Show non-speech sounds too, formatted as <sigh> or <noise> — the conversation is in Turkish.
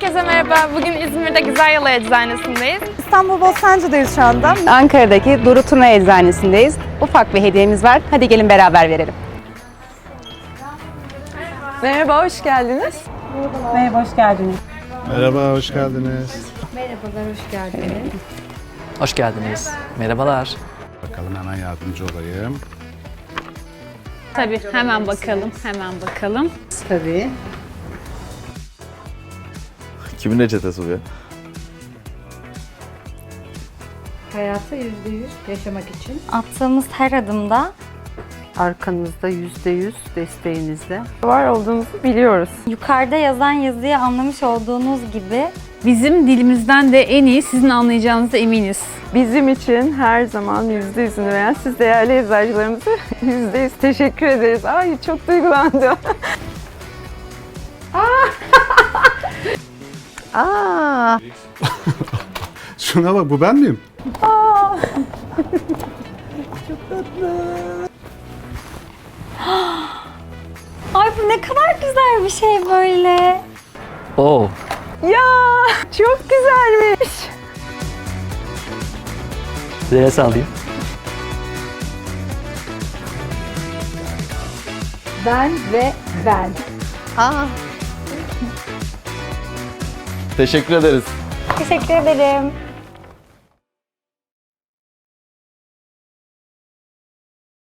Herkese merhaba. Bugün İzmir'de Güzel Yalı Eczanesindeyiz. İstanbul Bostancı'dayız şu anda. Ankara'daki Duru Tuna Eczanesindeyiz. Ufak bir hediyemiz var. Hadi gelin beraber verelim. Merhaba, hoş geldiniz. Merhaba, hoş geldiniz. Merhaba, hoş geldiniz. Hoş geldiniz. Merhabalar. Bakalım hemen yardımcı olayım. Tabii hemen bakalım, hemen bakalım. Tabii. Kimin reçetesi bu ya? Hayata yüzde yüz yaşamak için Attığımız her adımda Arkanızda yüzde yüz desteğinizle var olduğunuzu biliyoruz. yukarıda yazan yazıyı anlamış olduğunuz gibi Bizim dilimizden de en iyi sizin anlayacağınıza eminiz. Bizim için her zaman yüzde yüzünü veren siz değerli eczacılarımıza <laughs> yüzde yüz teşekkür ederiz. Ay çok duygulandım. <laughs> Aa, <laughs> Şuna bak, bu ben miyim? <gasps> Ay bu ne kadar güzel bir şey böyle. Oo, ya çok güzelmiş. size sağlayayım. ben ve ben. Teşekkür ederiz. Teşekkür ederim.